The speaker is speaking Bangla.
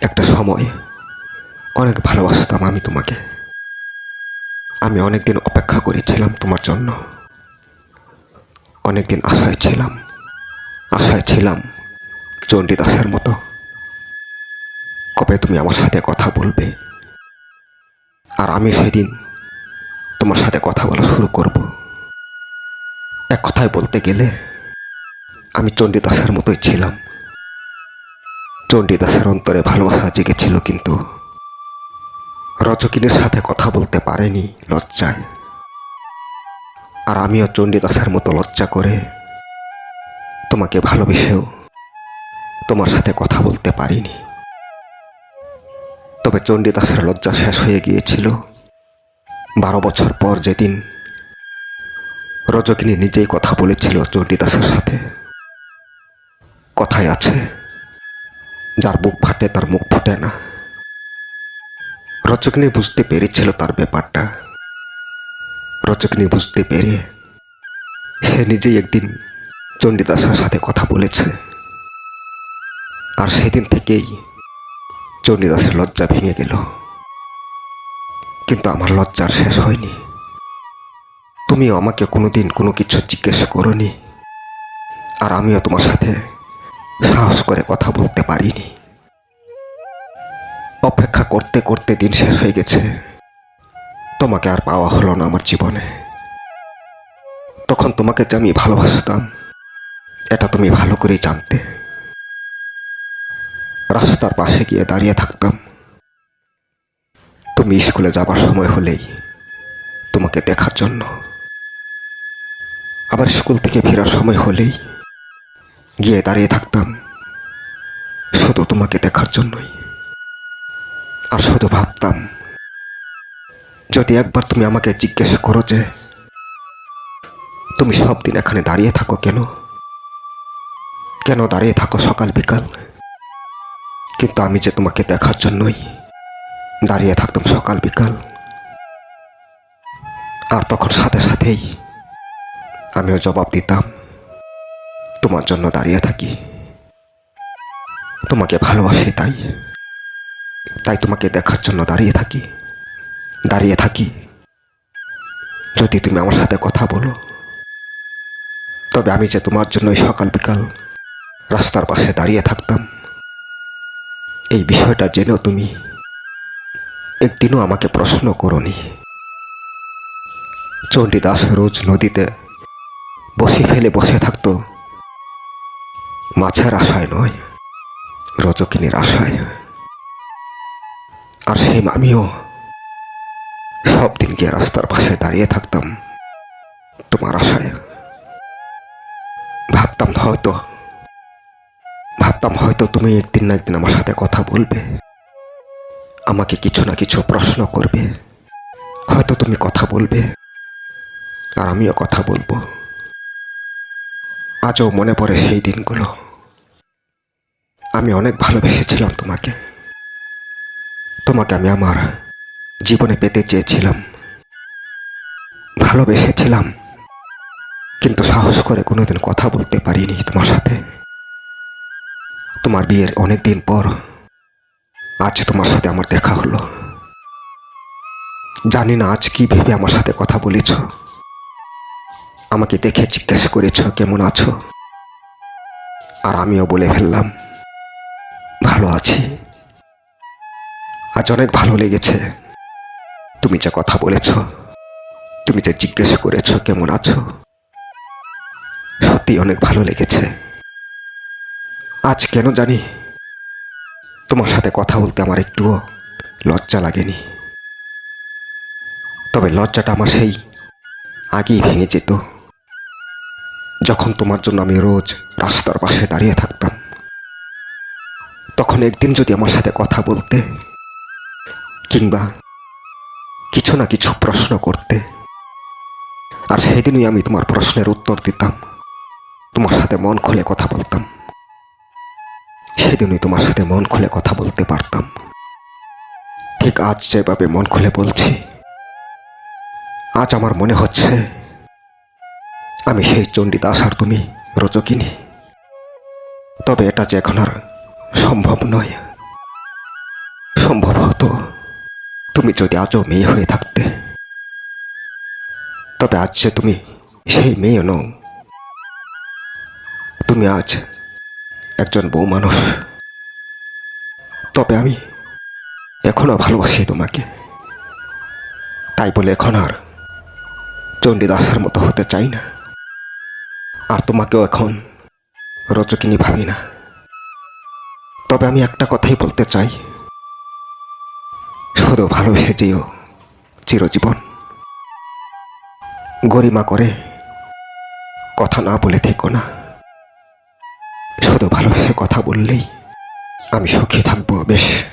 একটা সময় অনেক ভালোবাসতাম আমি তোমাকে। আমি অনেকদিন অপেক্ষা করেছিলাম তোমার জন্য। অনেকদিন আশায় ছিলাম আশায় ছিলাম চণ্ডীদাসের মতো। কবে তুমি আমার সাথে কথা বলবে? আর আমি সেদিন তোমার সাথে কথা বলা শুরু করব। এক কথায় বলতে গেলে আমি চণ্ডীদাসের মতোই ছিলাম। চণ্ডীদাসের অন্তরে ভালোবাসা জেগেছিল কিন্তু রজকিনীর সাথে কথা বলতে পারেনি লজ্জায়। আর আমিও চণ্ডীদাসের মতো লজ্জা করে তোমাকে ভালোবেসেও তোমার সাথে কথা বলতে পারিনি। তবে চণ্ডীদাসের লজ্জা শেষ হয়ে গিয়েছিল। বারো বছর পর যেদিন রজকিনী নিজেই কথা বলেছিল চণ্ডীদাসের সাথে। কথায় আছে যার বুক ফাটে, তার মুখ ফুটে না। রজকিনী বুঝতে পেরেছিল তার ব্যাপারটা। রজকিনী বুঝতে পেরে সে নিজেই একদিন চণ্ডীদাসের সাথে কথা বলেছে। আর সেদিন থেকেই চণ্ডীদাসের লজ্জা ভেঙে গেল। কিন্তু আমার লজ্জার শেষ হয়নি। তুমিও আমাকে কোনোদিন কোনো কিছু জিজ্ঞেস করনি। আর আমিও তোমার সাথে সাহস করে কথা বলতে পারিনি। অপেক্ষা করতে করতে দিন শেষ হয়ে গেছে। তোমাকে আর পাওয়া হলো না আমার জীবনে। তখন তোমাকে যে আমি ভালোবাসতাম, এটা তুমি ভালো করেই জানতে। রাস্তার পাশে গিয়ে দাঁড়িয়ে থাকতাম। তুমি স্কুলে যাবার সময় হলেই তোমাকে দেখার জন্য। আবার স্কুল থেকে ফেরার সময় হলেই গিয়ে দাঁড়িয়ে থাকতাম। শুধু তোমাকে দেখার জন্যই। আর শুধু ভাবতাম, যদি একবার তুমি আমাকে জিজ্ঞেস করো যে, তুমি সব দিন এখানে দাঁড়িয়ে থাকো কেন? কেন দাঁড়িয়ে থাকো সকাল বিকাল? কিন্তু আমি যে তোমাকে দেখার জন্যই দাঁড়িয়ে থাকতাম সকাল বিকাল, আর তখন সাথে সাথেই আমিও জবাব দিতাম, তোমার জন্য দাঁড়িয়ে থাকি। তোমাকে ভালোবাসি তাই। তাই তোমাকে দেখার জন্য দাঁড়িয়ে থাকি। দাঁড়িয়ে থাকি। যদি তুমি আমার সাথে কথা বলো, তবে আমি যে তোমার জন্য সকাল বিকাল রাস্তার পাশে দাঁড়িয়ে থাকতাম, এই বিষয়টা জেনেও তুমি একদিনও আমাকে প্রশ্ন করনি। চণ্ডীদাস রোজ নদীতে বসি ফেলে বসে থাকতো। মাছের আশায় নয়, রজকিনীর আশায়। আর সেই আমিও সব দিন গিয়ে রাস্তার পাশে দাঁড়িয়ে থাকতাম। তোমার আশায়। ভাবতাম হয়তো ভাবতাম হয়তো তুমি একদিন না একদিন আমার সাথে কথা বলবে। আমাকে কিছু না কিছু প্রশ্ন করবে। হয়তো তুমি কথা বলবে, আর আমিও কথা বলব। আজও মনে পড়ে সেই দিনগুলো। আমি অনেক ভালোবেসেছিলাম তোমাকে। তোমাকে আমি আমার জীবনে পেতে চেয়েছিলাম। ভালোবেসেছিলাম। কিন্তু সাহস করে কোনোদিন কথা বলতে পারিনি তোমার সাথে। তোমার বিয়ের অনেক দিন পর আজ তোমার সাথে আমার দেখা হলো। জানি না আজ কি ভেবে আমার সাথে কথা বলেছ। আমাকে দেখে জিজ্ঞেস করেছ, কেমন আছো? আর আমিও বলে ফেললাম, ভালো আছি। আজ অনেক ভালো লেগেছে। তুমি যা কথা বলেছ, তুমি যে জিজ্ঞেস করেছ, কেমন আছো? সত্যি অনেক ভালো লেগেছে। আজ কেন জানি তোমার সাথে কথা বলতে আমার একটুও লজ্জা লাগেনি। তবে লজ্জাটা আমার সেই আগেই ভেঙে যেত। যখন তোমার জন্য আমি রোজ রাস্তার পাশে দাঁড়িয়ে থাকতাম, তখন একদিন যদি আমার সাথে কথা বলতে কিংবা কিছু না কিছু প্রশ্ন করতে। আর সেদিনই আমি তোমার প্রশ্নের উত্তর দিতাম। তোমার সাথে মন খুলে কথা বলতাম। সেদিনই তোমার সাথে মন খুলে কথা বলতে পারতাম। ঠিক আজ যেভাবে মন খুলে বলছি, আজ আমার মনে হচ্ছে, আমি সেই চণ্ডীদাস আর তুমি রজকিনী। তবে এটা যে এখন আর সম্ভব নয়। সম্ভব হতো তুমি যদি আজও মেয়ে হয়ে থাকতে, তবে আজ যে তুমি সেই মেয়ে নও। তুমি আজ একজন বউ মানুষ। তবে আমি এখনও ভালোবাসি তোমাকে। তাই বলে এখন আর চণ্ডীদাসের মতো হতে চাই না। আর তোমাকেও এখন রজকিনী ভাবি না। তবে আমি একটা কথাই বলতে চাই। শুধু ভালোবেসে যেও চিরজীবন। গরিমা করে কথা না বলে থেকো না। শুধু ভালোবেসে কথা বললেই আমি সুখী থাকব বেশ।